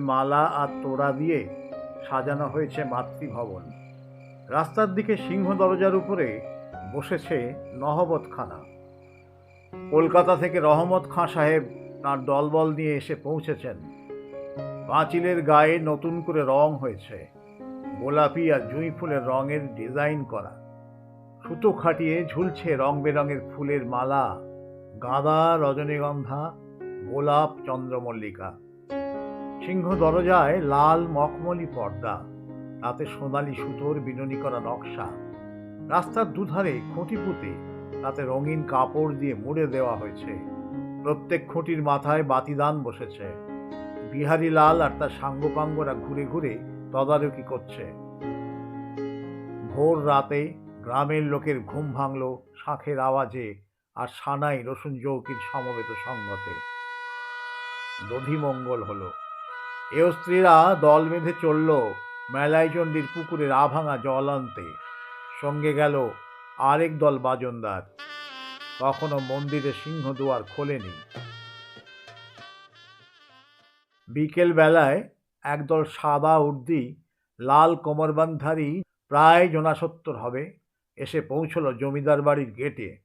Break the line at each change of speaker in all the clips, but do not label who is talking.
মালা আর তোড়া দিয়ে সাজানো হয়েছে মাতৃভবন। রাস্তার দিকে সিংহ দরজার উপরে বসেছে নহবত খানা কলকাতা থেকে রহমত খাঁ সাহেব তার দলবল নিয়ে এসে পৌঁছেছেন। পাঁচিলের গায়ে নতুন করে রং হয়েছে। গোলাপি আর জুঁই ফুলের রঙের ডিজাইন করা। সুতো খাটিয়ে ঝুলছে রং বেরঙের ফুলের মালা। গাঁদা রজনীগন্ধা, গোলাপ চন্দ্রমল্লিকা। সিংহ দরজায় লাল মখমলি পর্দা, তাতে সোনালি সুতোর বিননি করা নকশা। রাস্তার দুধারে খুঁটি পুঁতে তাতে রঙিন কাপড় দিয়ে মুড়ে দেওয়া হয়েছে। প্রত্যেক খুঁটির মাথায় বাতিদান বসেছে। বিহারি লাল আর তার সাঙ্গপাঙ্গরা ঘুরে ঘুরে তদারকি করছে। ভোর রাতে গ্রামের লোকের ঘুম ভাঙল শাঁখের আওয়াজে আর সানাই রসুন চৌকির সমবেত সঙ্গতে। দধিমঙ্গল হলো। এও স্ত্রীরা দল বেঁধে চলল মেলাইচণ্ডীর পুকুরের আভাঙা জল আনতে। সঙ্গে গেল আরেক দল বাজনদার। তখনও মন্দিরে সিংহ দুয়ার খোলেনি। বিকেল বেলায় একদল সাদা উর্দি, লাল কোমরবান্ধারী প্রায় জনাসত্তর হবে এসে পৌঁছল জমিদার বাড়ির গেটে।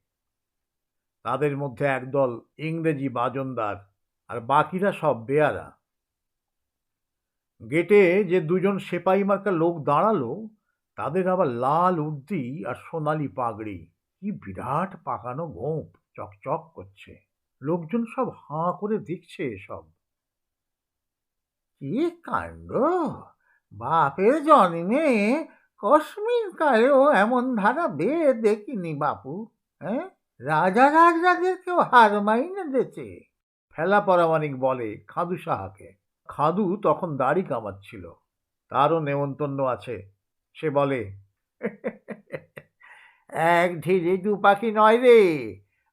তাদের মধ্যে একদল ইংরেজি বাজনদার আর বাকিরা সব বেয়ারা। গেটে যে দুজন সেপাই মার্কা লোক দাঁড়াল, তাদের আবার লাল উর্দি আর সোনালি পাগড়ি। কি বিরাট পাকানো গোঁপ চকচক করছে। লোকজন সব হাঁ করে দেখছে এসব। কি কাণ্ড? বাপের জন্মে কশ্মীর কালেও এমন ধারা বেয়ে দেখিনি বাপু হ্যাঁ? রাজা রাজাদের কেউ হার মাইনে দেছে, ফেলা পরামানিক বলে খাদু সাহাকে। খাদু তখন দাড়ি কামাচ্ছিল। তারও নেমন্তন্ন আছে। সে বলে, এক ঢিলে দু পাখি নয় রে,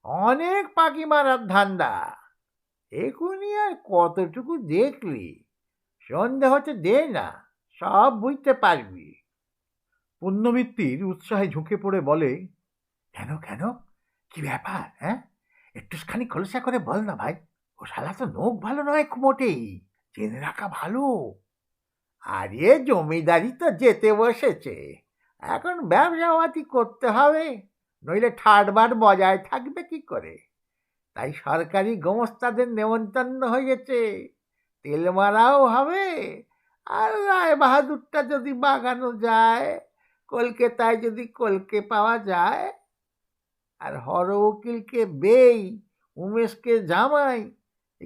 অনেক পাখি মারার ধান্দা। এখনই আর কতটুকু দেখলি? সন্ধে হতে দে না, সব বুঝতে পারবি। পুণ্যমিত্তির উৎসাহে ঝুঁকে পড়ে বলে, কেন কেন? কি ব্যাপার হ্যাঁ? একটুখানি খোলসা করে বল না ভাই, ও শালা তো নোখ ভালো নয় মোটেই। জেনে রাখা ভালো। আরে জমিদারি তো যেতে বসেছে। এখন ব্যবসাপাতি করতে হবে, নইলে ঠাটবার বজায় থাকবে কি করে? তাই সরকারি গোমস্তাদের নেমন্তন্ন হয়েছে। তেল মারাও হবে, আর রায় বাহাদুরটা যদি বাগানো যায়, কলকাতায় যদি কলকে পাওয়া যায়, আর হর উকিলকে বেই, উমেশকে জামাই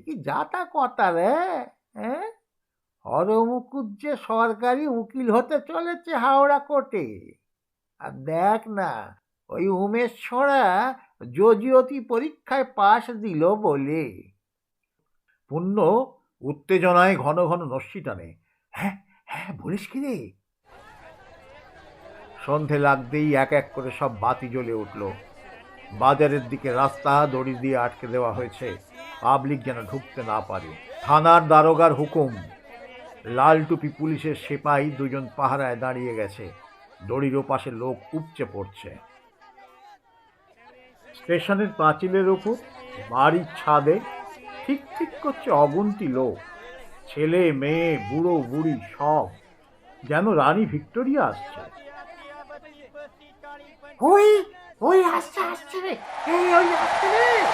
কি যাতা কথা রে? হ্যাঁ? হরমুকুজ্জে সরকারি উকিল হতে চলেছে হাওড়া কোর্টে। আর দেখ না, ওই উমেশ ছড়া যজিয়তি পরীক্ষায় পাশ দিল বলে। পুণ্য উত্তেজনায় ঘন ঘন নস্যি টানে। হ্যাঁ হ্যাঁ বলিস কি রে? সন্ধে লাগতেই এক এক করে সব বাতি জ্বলে উঠল। বাজারের দিকে রাস্তা দড়ি দিয়ে আটকে দেওয়া হয়েছে। পাবলিক যেন ঢুকতে না পারে। থানার দারোগার হুকুম। লাল টুপি পুলিশের সেপাই দুজন পাহারায় দাঁড়িয়ে গেছে। দড়ির ওপাশে লোক উপচে পড়ছে। স্টেশনের পাঁচিলের ওপর, বাড়ির ছাদে, ঠিক ঠিক করছে অগুন্তি লোক। ছেলে, মেয়ে, বুড়ো, বুড়ি সব। যেন রানী ভিক্টোরিয়া আসছে। ওই ওই আসছে আসছে রে। এই, ওই আসছে রে।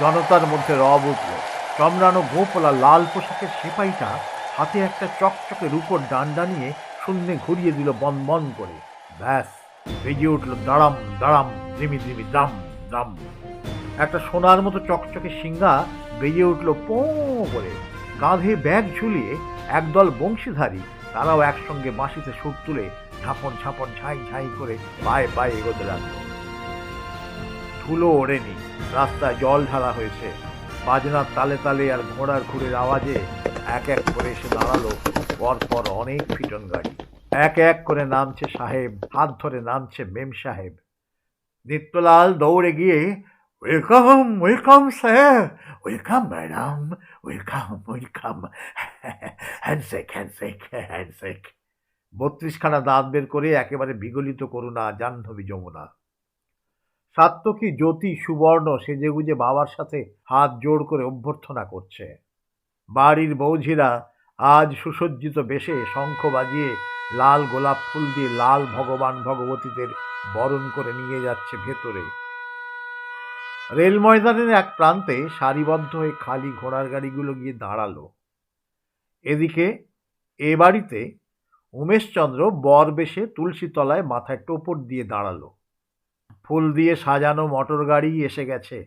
জনতার মধ্যে রব উঠল। চমড়ানো গোপলা লাল পোশাকের সেপাইটা হাতে একটা চকচকে রূপর ডান্ডা নিয়ে শূন্যে ঘুরিয়ে দিল বন বন করে। ব্যাস, বেজে উঠল দাঁড়াম দাঁড়াম জিমি জিমি দাম দাম। একটা সোনার মতো চকচকে সিঙ্গা বেজে উঠল পো করে। কাঁধে ব্যাগ ঝুলিয়ে একদল বংশীধারী তারাও একসঙ্গে বাঁশিতে সুর তুলে ঝাপন ঝাপন ঝাই ঝাই করে পায়ে পায়ে এগোতে লাগল। ধুলো ওড়েনি। রাস্তায় জল ঢালা হয়েছে। বাজনার তালে তালে আর ঘোড়ার ঘুরের আওয়াজে এক এক করে এসে দাঁড়াল। পর পর অনেক ফিটন গাড়ি। এক এক করে নামছে সাহেব, হাত ধরে নামছে মেম সাহেব। নিত্যলাল দৌড়ে গিয়ে, welcome welcome sir, welcome madam, welcome welcome. Handshake handshake handshake. বত্রিশখানা দাঁত বের করে একেবারে বিগলিত করুণা, জাহ্নবী যমুনা। সাত্তকী জ্যোতি সুবর্ণ সেজেগুজে বাবার সাথে হাত জোড় করে অভ্যর্থনা করছে? বাড়ির বৌঝিরা আজ সুসজ্জিত বেশে শঙ্খ বাজিয়ে লাল গোলাপ ফুল দিয়ে লাল ভগবান ভগবতীদের বরণ করে নিয়ে যাচ্ছে ভেতরে। রেল ময়দানের এক প্রান্তে সারিবদ্ধ হয়ে খালি ঘোড়ার গাড়িগুলো গিয়ে দাঁড়াল। এদিকে এ বাড়িতে উমেশচন্দ্র বর বেশে তুলসী তলায় মাথায় টোপর দিয়ে দাঁড়াল। ফুল দিয়ে সাজানো মোটর গাড়ি এসে গেছে।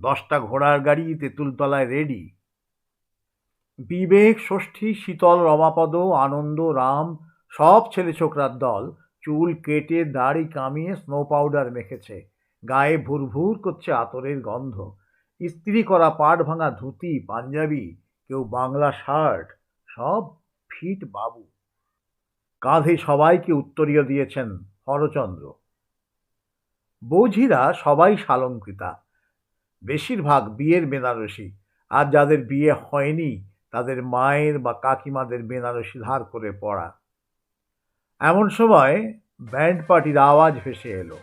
দশটা ঘোড়ার গাড়ি তেঁতুলতলায় রেডি বিবেক, ষষ্ঠী, শীতল, রমাপদ, আনন্দ, রাম, সব ছেলে ছোকরার দল চুল কেটে, দাড়ি কামিয়ে স্নো পাউডার মেখেছে। গায়ে ভুরভুর করছে আতরের গন্ধ। ইস্ত্রি করা পাট ভাঙা ধুতি, পাঞ্জাবি, কেউ বাংলা শার্ট সব ফিট বাবু। কাঁধে সবাইকে উত্তরীয় দিয়েছেন হরচন্দ্র। বৌঝিরা সবাই সালঙ্কৃতা। বেশিরভাগ বিয়ের বেনারসি। আর যাদের বিয়ে হয়নি, তাদের মায়ের বা কাকিমাদের বেনারসি ধার করে পড়া। এমন সময় ব্যান্ড পার্টির আওয়াজ ভেসে এলো।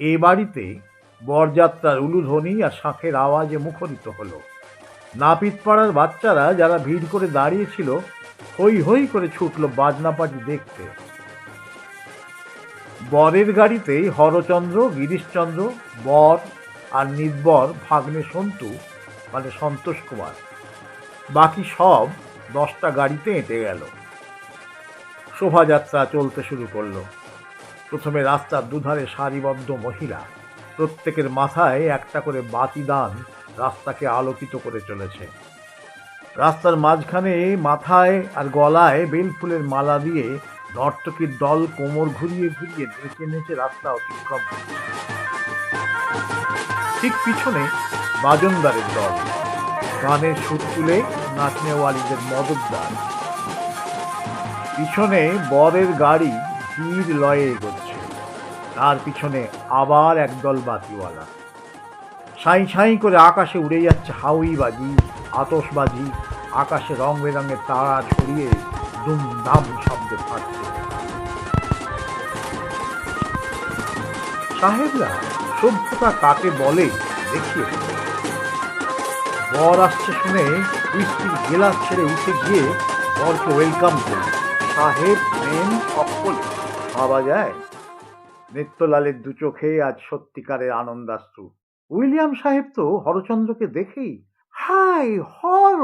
এ বাড়িতে বরযাত্রার উলুধ্বনি আর শাঁখের আওয়াজে মুখরিত হলো। নাপিতপাড়ার বাচ্চারা যারা ভিড় করে দাঁড়িয়েছিল হই হই করে ছুটল বাজনা পার্টি দেখতে। বরের গাড়িতেই হরচন্দ্র, গিরিশচন্দ্র, বর আর নির্বর ভাগ্নে সন্তু মানে সন্তোষ কুমার। বাকি সব দশটা গাড়িতে এঁটে গেল। শোভাযাত্রা চলতে শুরু করল। প্রথমে রাস্তার দুধারে সারিবদ্ধ মহিলা, প্রত্যেকের মাথায় একটা করে বাতি দান রাস্তাকে আলোকিত করে চলেছে। রাস্তার মাঝখানে মাথায় আর গলায় বেলফুলের মালা দিয়ে নর্তকীর দল কোমর ঘুরিয়ে ঘুরিয়ে নেচে নেচে রাস্তা অতিক্রম ঠিক পিছনে বাজনদারের দল। গানের সুর তুলে নাচনেওয়ালিদের মদতদার পিছনে বরের গাড়ি ধীর লয়ে এগোচ্ছে। তার পিছনে আবার একদল বাতিওয়ালা। সাই সাই করে আকাশে উড়ে যাচ্ছে হাউই বাজি আতসবাজি আকাশে রং বেরঙের তারা ছড়িয়ে দুমদাম শব্দে ফাটছে সাহেবরা সভ্যতা কাকে বলে দেখিয়ে বর আসছে শুনে উইস্কির গেলাস ছেড়ে উঠে গিয়ে বরকে ওয়েলকাম করল সাহেব মেন সকলে ভাবা যায়। নিত্যলালের দু চোখে আজ সত্যিকারের আনন্দাশ্রু। উইলিয়াম সাহেব তো হরচন্দ্রকে দেখেই, hi, Har,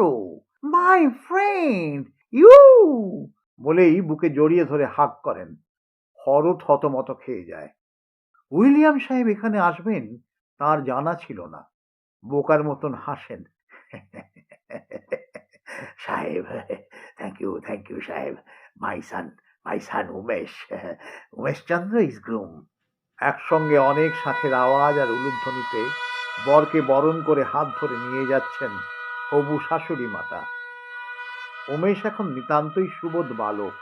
my friend you বলেই বুকে জড়িয়ে ধরে হাক করেন। হর হতমত খেয়ে যায়। উইলিয়াম সাহেব এখানে আসবেন, তার জানা ছিল না। বোকার মতন হাসেন। সাহেব থ্যাংক ইউ থ্যাংক ইউ সাহেব। My son my son Umesh. Umesh Chandra is groom একসঙ্গে অনেক শাঁখের আওয়াজ আর উলুধ্বনিতে বরকে বরণ করে হাত ধরে নিয়ে যাচ্ছেন হবু শাশুড়ি মাতা। উমেশ এখন নিতান্তই সুবোধ বালক।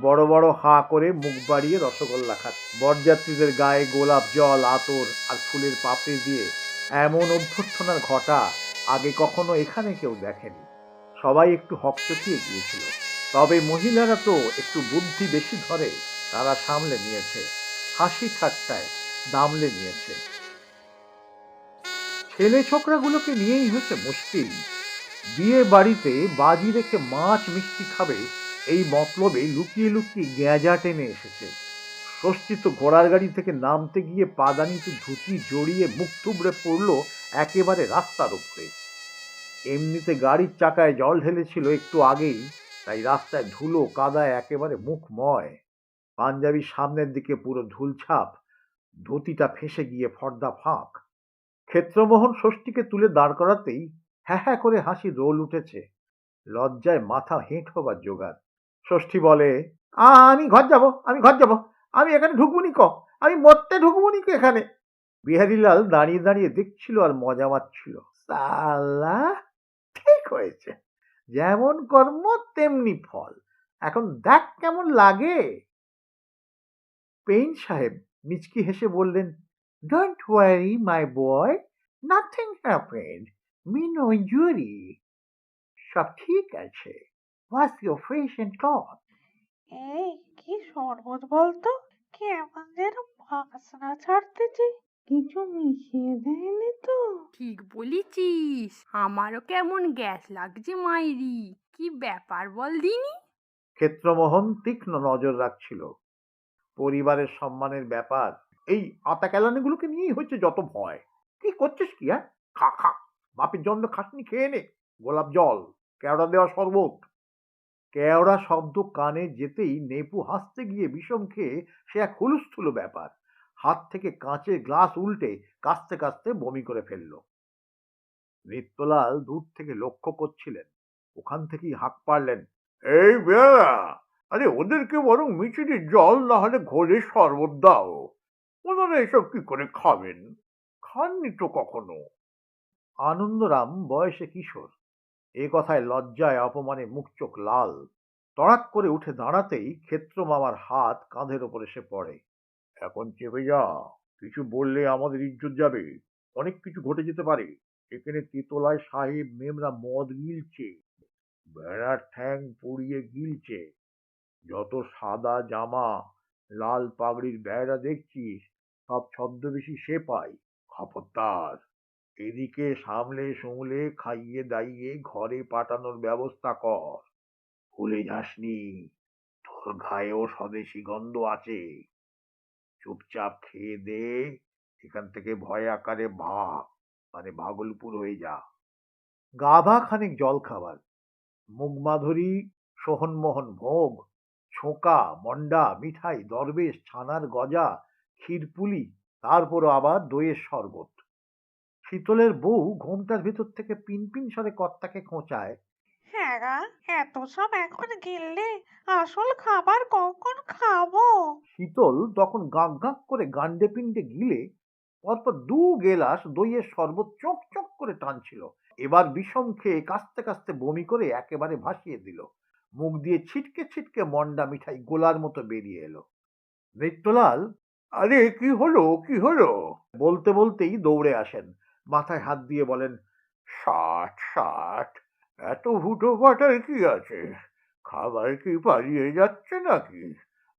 বড় বড় হাঁ করে মুখ বাড়িয়ে রসগোল্লা খাচ্ছে। বরযাত্রীদের গায়ে গোলাপ জল, আতর আর ফুলের পাপড়ি দিয়ে এমন অভ্যর্থনার ঘটা আগে কখনো এখানে কেউ দেখেনি। সবাই একটু হকচকিয়ে গিয়েছিল। তবে মহিলারা তো একটু বুদ্ধি বেশি ধরে, তারা সামলে নিয়েছে। হাসি ঠাট্টায় দামলে নিয়েছে। ছেলে ছোকরাগুলোকে নিয়েই হচ্ছে মুশকিল। বিয়ে বাড়িতে বাজি রেখে মাছ মিষ্টি খাবে, এই মতলবে লুকিয়ে লুকিয়ে গ্যাজা টেনে এসেছে। ষষ্ঠী তো ঘোড়ার গাড়ি থেকে নামতে গিয়ে পাদানিতে ধুতি জড়িয়ে মুখ থুবড়ে পড়ল একেবারে রাস্তার উপরে। এমনিতে গাড়ির চাকায় জল ঢেলেছিল একটু আগেই, তাই রাস্তায় ধুলো কাদায় একেবারে মুখময়। পাঞ্জাবির সামনের দিকে পুরো ধুলছাপ, ধুতিটা ফেসে গিয়ে ফর্দা ফাঁক। ক্ষেত্রমোহন ষষ্ঠীকে তুলে দাঁড় করাতেই হ্যাঁ হ্যাঁ করে হাসি রোল উঠেছে। লজ্জায় মাথা হেঁট হবার জোগাড়। ষষ্ঠী বলে "আ, আমি ঘর যাব আমি ঘর যাব। আমি এখানে ঢুকবুনি ক? আমি মরতে ঢুকবুনি ক এখানে? বিহারীলাল দাঁড়িয়ে দাঁড়িয়ে দেখছিল আর মজা মারছিল। সালা ঠিক হয়েছে। যেমন কর্ম তেমনি ফল। এখন দেখ কেমন লাগে। পেইন সাহেব মিচকি হেসে বললেন don't worry my boy nothing happened me no injury সব ঠিক আছে। ওয়াশ ইউর এন্ড ক্লথ
এই কি শরবত বলতো? কেমন যেন বাসনা ছাড়তেছে কিছু মিশিয়ে দেয়নি তো।
ঠিক বলেছিস। আমারও কেমন গ্যাস লাগছে মাইরি। কি ব্যাপার বল দিনি?
ক্ষেত্রমোহন তীক্ষ্ণ নজর রাখছিল। পরিবারের সম্মানের ব্যাপার এই আতা কেলানিগুলোকে নিয়েই হচ্ছে যত ভয়। কি করছিস কি হ্যাঁ? খা খা বাপের জন্য খাটনি খেয়ে নে। গোলাপ জল, কেওড়া দেওয়া শরবত। কেওড়া শব্দ কানে যেতেই নেপু হাসতে গিয়ে বিষম খেয়ে সে এক হুলুস্থুলো ব্যাপার। হাত থেকে কাঁচের গ্লাস উল্টে কাস্তে কাস্তে বমি করে ফেলল। নিত্যলাল দূর থেকে লক্ষ্য করছিলেন। ওখান থেকেই হাঁক পারলেন এই বেড়া, আরে ওদেরকে বরং মিচিরি জল না হলে ঘোলে শরবত দাও। ওনারা এসব কি করে খাবেন? খাননি তো কখনো? আনন্দরাম বয়সে কিশোর। এ কথায় লজ্জায় অপমানে মুখ চোখ লাল। তড়াক করে উঠে দাঁড়াতেই ক্ষেত্র মামার হাত কাঁধের ওপর এসে পড়ে। এখন চেপে যা, কিছু বললে আমাদের ইজ্জত যাবে। অনেক কিছু ঘটে যেতে পারে। এখানে তেতলায় সাহেব মেমরা মদ গিলছে। বেড়ার ঠ্যাং পুড়িয়ে গিলছে। যত সাদা জামা, লাল পাগড়ির বেড়া দেখছিস, সব ছদ্মবেশী সে পায়। খপরদার এদিকে সামলে সুমলে খাইয়ে দাইয়ে ঘরে পাঠানোর ব্যবস্থা কর। ভুলে যাসনি, তোর গায়েও স্বদেশি গন্ধ আছে। চুপচাপ খেয়ে দে, এখান থেকে ভয় আকারে ভাগ মানে ভাগলপুর হয়ে যা। গাধা খানিক জল খাবার। মুগমাধুরী, সোহনমোহন ভোগ, ছোঁকা মন্ডা মিঠাই, দরবেশ, ছানার গজা, ক্ষীরপুলি, তারপরও আবার দইয়ের শরবত। শীতলের বউ ঘোমটার ভিতর থেকে পিনপিন স্বরে কর্তাকে খোঁচায়।
হ্যাঁ এত সব এখন গিললে আসল খাবার কখন খাব?
শীতল তখন গাঁক গাঁক করে গান্ডে পিণ্ডে গিলে পরপর দু গেলাস দইয়ের শরবত চোখ চোখ করে টানছিল। এবার বিষম খেয়ে কাস্তে কাস্তে বমি করে একেবারে ভাসিয়ে দিল। মুখ দিয়ে ছিটকে ছিটকে মন্ডা মিঠাই গোলার মতো বেরিয়ে এলো। নৃত্যলাল আরে কি হলো কি হলো? বলতে বলতেই দৌড়ে আসেন। মাথায় হাত দিয়ে বলেন, ষাট ষাট, এত হুটো পাটার কি আছে? খাবার কি পালিয়ে যাচ্ছে নাকি?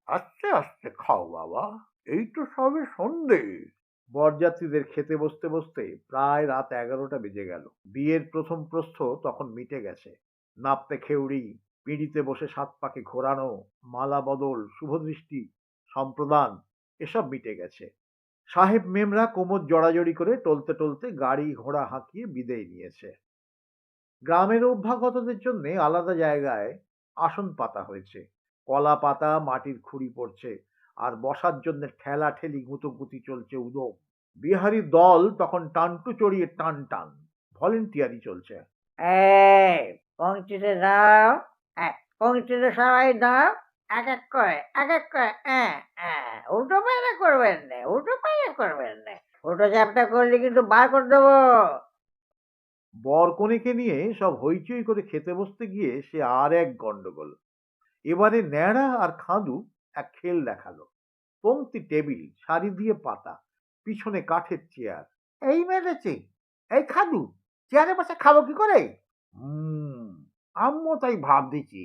আস্তে আস্তে খাও বাবা, এই তো সবে সন্ধে। বরযাত্রীদের খেতে বসতে বসতে প্রায় রাত এগারোটা বেজে গেল। বিয়ের প্রথম প্রস্থ তখন মিটে গেছে। নাপতে খেউড়ি, পিঁড়িতে বসে সাত পাকে ঘোরানো, মালা বদল শুভদৃষ্টি সম্প্রদান, এসব মিটে গেছে। সাহেব মেমরা কোমর জড়াজড়ি করে টলতে টলতে গাড়ি ঘোড়া হাঁকিয়ে বিদেয় নিয়েছে। গ্রামের অভ্যাগতদের জন্য আলাদা জায়গায় আসন পাতা হয়েছে। কলা পাতা মাটির খুঁড়ি পড়ছে আর বসার জন্য ঠেলা ঠেলি গুঁতোগুতি চলছে উদম। বিহারি দল তখন টানটু চড়িয়ে টান টান ভলেন্টিয়ারি চলছে।
সবাই দাও এক এক করে এক এক করে হ্যাঁ হ্যাঁ উল্টো পায়রা করবেন না, উল্টো পায়রা করবেন না। উল্টো চ্যাপটা করলে কিন্তু বার করে দেবো।
বরকনেকে নিয়ে সব হইচই করে খেতে বসতে গিয়ে সে আর এক গন্ডগোল। এবারে ন্যাড়া আর খাঁদু এক খেল দেখাল। পংক্তি টেবিল, সারি দিয়ে পাতা, পিছনে কাঠের চেয়ার। এই মেরেছে এই খাদু চেয়ারে বসে খাব কি করে? হুম, আম্মু তাই ভাব দিচ্ছি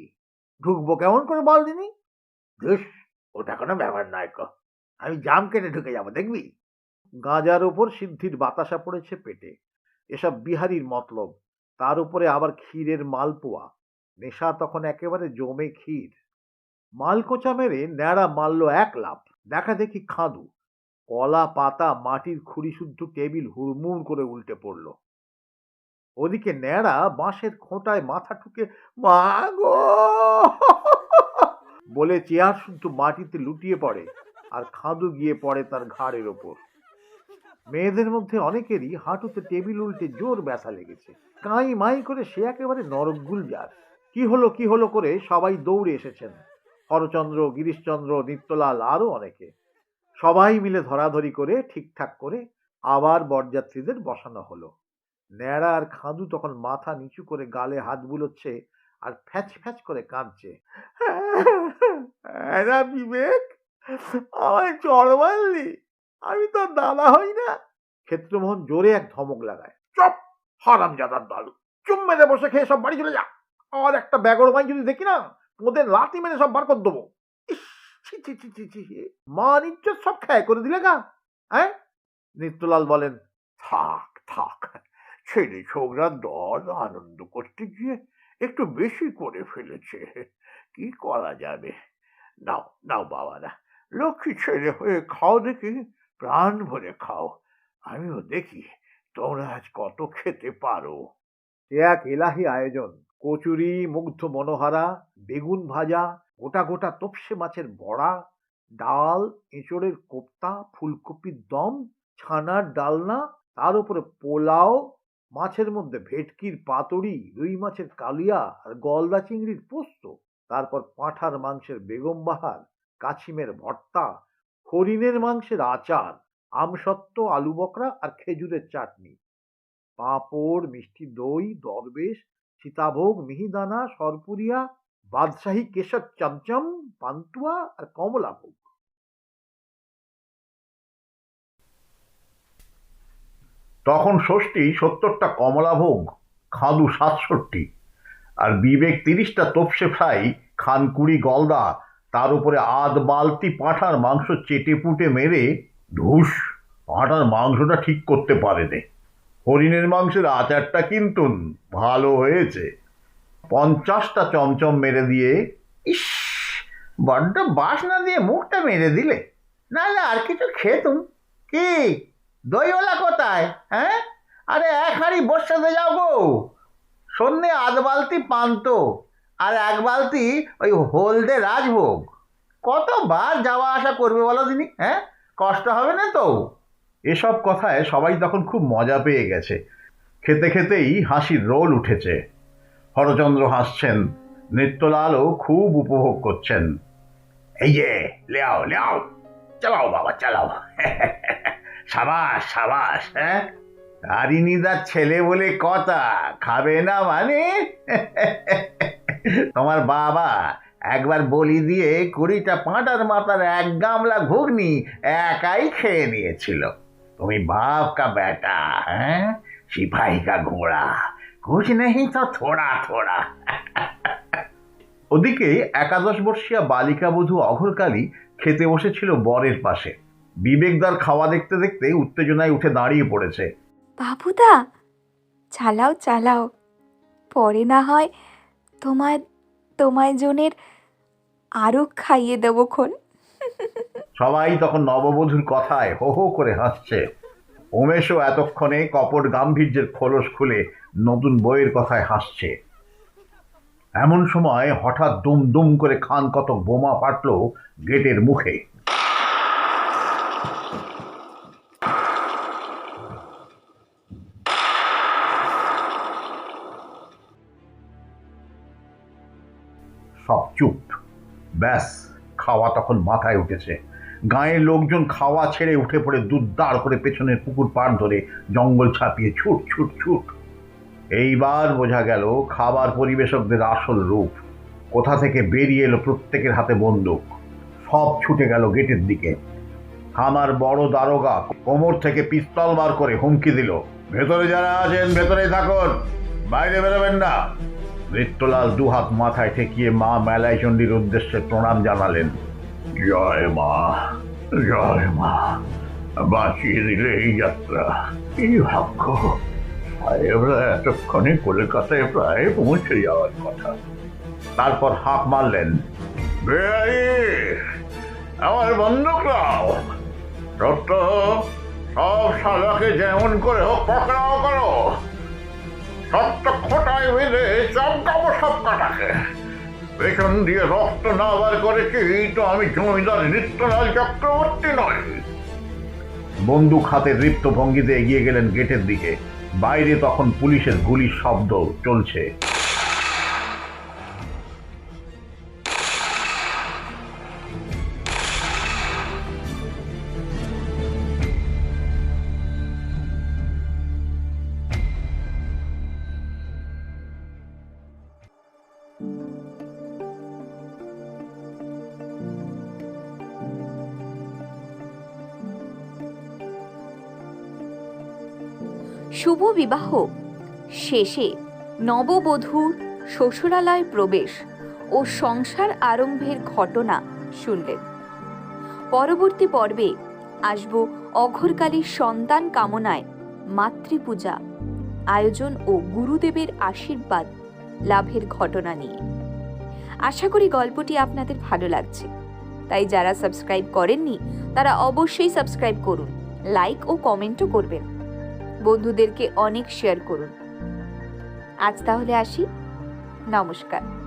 ঢুকবো কেমন করে বল দিনি ধুস, ওটা কোনো ব্যাপার নয় কো। আমি জাম কেটে ঢুকে যাব, দেখবি? গাঁজার ওপর সিদ্ধির বাতাসা পড়েছে পেটে। এসব বিহারির মতলব। তার উপরে আবার ক্ষীরের মালপোয়া। নেশা তখন একেবারে জমে ক্ষীর। মালকোচা মেরে ন্যাড়া মারল এক লাফ। দেখা দেখি খাঁদু। কলা, পাতা, মাটির খুঁড়ি শুদ্ধ টেবিল হুড়মুড় করে উল্টে পড়ল। ওদিকে ন্যাড়া বাঁশের খোঁটায় মাথা ঠুকে, মা গো! বলে চেয়ার শুদ্ধ মাটিতে লুটিয়ে পড়ে আর খাঁদু গিয়ে পড়ে তার ঘাড়ের ওপর। মেয়েদের মধ্যে অনেকেরই হাঁটুতে টেবিল উল্টে জোর ব্যথা লেগেছে। কাঁই মাই করে সে একেবারে নরকগুল যার কি হলো কি হলো করে সবাই দৌড়ে এসেছেন। হরচন্দ্র গিরিশচন্দ্র, নিত্যলাল আরও অনেকে। সবাই মিলে ধরাধরি করে ঠিকঠাক করে আবার বরযাত্রীদের বসানো হলো। ন্যাড়া আর খাঁদু তখন মাথা নিচু করে গালে হাত বুলোচ্ছে আর ফ্যাচ ফ্যাচ করে কাঁদছে। এরা বিবেক, আমায় চড় মারলি? আমি তো দাদা হই না। ক্ষেত্রমোহন জোরে এক ধমক লাগায়। চপ হারাম জাদার দল চুম মেরে বসে খেয়ে সব বাড়ি চলে যা। আর একটা ব্যাগর মাই যদি দেখি না, ওদের লাতি মেরে সব বার করে দেবো। মান ইজ্জত সব খেয়ে করে দিলে গা হ্যাঁ? নিত্যলাল বলেন, থাক থাক। ছেলে ছোকরার দল আনন্দ করতে গিয়ে একটু বেশি করে ফেলেছে। কি করা যাবে? নাও নাও বাবারা, লক্ষ্মী ছেলে হয়ে খাও দেখি, প্রাণ ভরে খাও। আমিও দেখি তোমরা আজ কত খেতে পারো। এক এলাহি আয়োজন, কচুরি, মুগ্ধ মনোহারা, বেগুন ভাজা, গোটা গোটা তপসে মাছের বড়া, ডাল, এঁচড়ের কোপ্তা, ফুলকপির দম, ছানার ডালনা, তার উপরে পোলাও মাছের মধ্যে ভেটকির পাতুড়ি রুই মাছের কালিয়া আর গলদা চিংড়ির পোস্ত, তারপর পাঁঠার মাংসের বেগম বাহার, কাছিমের ভর্তা, হরিণের মাংসের আচার, আমসত্ত্ব, আলু বকরা আর খেজুরের চাটনি। পাঁপড়, মিষ্টি দই, দরবেশ, সীতাভোগ, মিহিদানা, সরপুরিয়া, বাদশাহী কেশর, চমচম, পান্তুয়া আর কমলাভোগ। তখন ষষ্ঠী সত্তরটা কমলাভোগ খাদু সাতষট্টি। আর বিবেক তিরিশটা তপসে ফ্রাই খানকুড়ি গলদা, তার উপরে আধ বালতি পাঁঠার মাংস চেটে পুটে মেরে ধুস পাঁঠার মাংসটা ঠিক করতে পারেনি। হরিণের মাংসের আচারটা কিন্তু ভালো হয়েছে। পঞ্চাশটা চমচম মেরে দিয়ে, ইস, বড্ড বাসনা দিয়ে মুখটা মেরে দিলে। নাহলে আর কিছু খেতুম। কি দইওয়ালা কোথায় হ্যাঁ? আরে এক হাঁড়ি বর্ষাতে যাও গো। সন্ধ্যে আধ বালতি পান্ত আর এক বালতি ওই হলদে রাজভোগ। কতবার যাওয়া আসা করবে বলো তিনি হ্যাঁ? কষ্ট হবে না তো? এসব কথায় সবাই তখন খুব মজা পেয়ে গেছে। খেতে খেতেই হাসির রোল উঠেছে। হরচন্দ্র হাসছেন, নৃত্যলালও খুব উপভোগ করছেন। এই যে লেও লেও চালাও বাবা, চালাও। সাবাস সাবাস হ্যাঁ? তারিণীদার ছেলে বলে কথা, খাবে না মানে? তোমার বাবা একবার বলি দিয়ে কুড়িটা পাঁটার মাথার এক গামলা ঘুগনি একাই খেয়ে নিয়েছিল। তুমি বাপ কা বেটা হ্যাঁ? সিপাহি কা ঘোড়া, কুছ নেই তো থোড়া থোড়া। ওদিকে একাদশ বর্ষীয়া বালিকাবধূ অঘরকালী খেতে বসেছিল বরের পাশে। বিবেকদার খাওয়া দেখতে দেখতে উত্তেজনায় উঠে দাঁড়িয়ে পড়েছে।
বাবুদা চালাও চালাও। পরে না হয় তোমায় তোমায় জনের আরও খাইয়ে দেবো খন
সবাই তখন নববধূর কথায় হো হো করে হাসছে। উমেশও এতক্ষণে কপট গাম্ভীর্যের খোলস খুলে নতুন বইয়ের কথায় হাসছে। এমন সময় হঠাৎ দুম দুম করে খান কত বোমা ফাটল গেটের মুখে। তখন মাথায় উঠেছে। গাঁয়ের লোকজন খাওয়া ছেড়ে উঠে পড়ে দুধদার করে পেছনের পুকুর পাড় ধরে জঙ্গল ছাপিয়ে ছুট ছুট ছুট। এইবার বোঝা গেল খাবার পরিবেশকদের আসল রূপ। কোথা থেকে বেরিয়ে এলো প্রত্যেকের হাতে বন্দুক। সব ছুটে গেল গেটের দিকে। থানার বড় দারোগা কোমর থেকে পিস্তল বার করে হুমকি দিল, ভেতরে যারা আছেন ভেতরে থাকুন। বাইরে বেরোবেন না। নৃত্যলাল দুহাত মাথায় ঠেকিয়ে মা মেলাই চণ্ডীর উদ্দেশ্যে প্রণাম জানালেন। জয় মা জয় মা বাঁচিয়ে দিলে এই যাত্রা কি ভাগ্য সাহেবরা এতক্ষণে কলকাতায় প্রায় পৌঁছে যাওয়ার কথা তারপর হাঁক মারলেন আমার বন্দুক নাও সত্য সব শালাকে যেমন করে হোক পকড়াও করো সত্য খোটায় বেঁধে চমকাবো সব কাটাকে পেছন দিয়ে রক্ত না বার করেছি তো আমি জমিদার নিত্যলাল চক্রবর্তী নয় বন্দুক হাতে রিপ্ত ভঙ্গিতে এগিয়ে গেলেন গেটের দিকে। বাইরে তখন পুলিশের গুলির শব্দ চলছে।
শুভ বিবাহ। শেষে নববধূর শ্বশুরালয় প্রবেশ ও সংসার আরম্ভের ঘটনা শুনলেন। পরবর্তী পর্বে আসব অঘরকালীর সন্তান কামনায় মাতৃপূজা, আয়োজন ও গুরুদেবের আশীর্বাদ লাভের ঘটনা নিয়ে। আশা করি গল্পটি আপনাদের ভালো লাগছে। তাই যারা সাবস্ক্রাইব করেননি, তারা অবশ্যই সাবস্ক্রাইব করুন, লাইক ও কমেন্টও করবেন। বন্ধুদেরকে অনেক শেয়ার করুন। আজ তাহলে আসি। নমস্কার।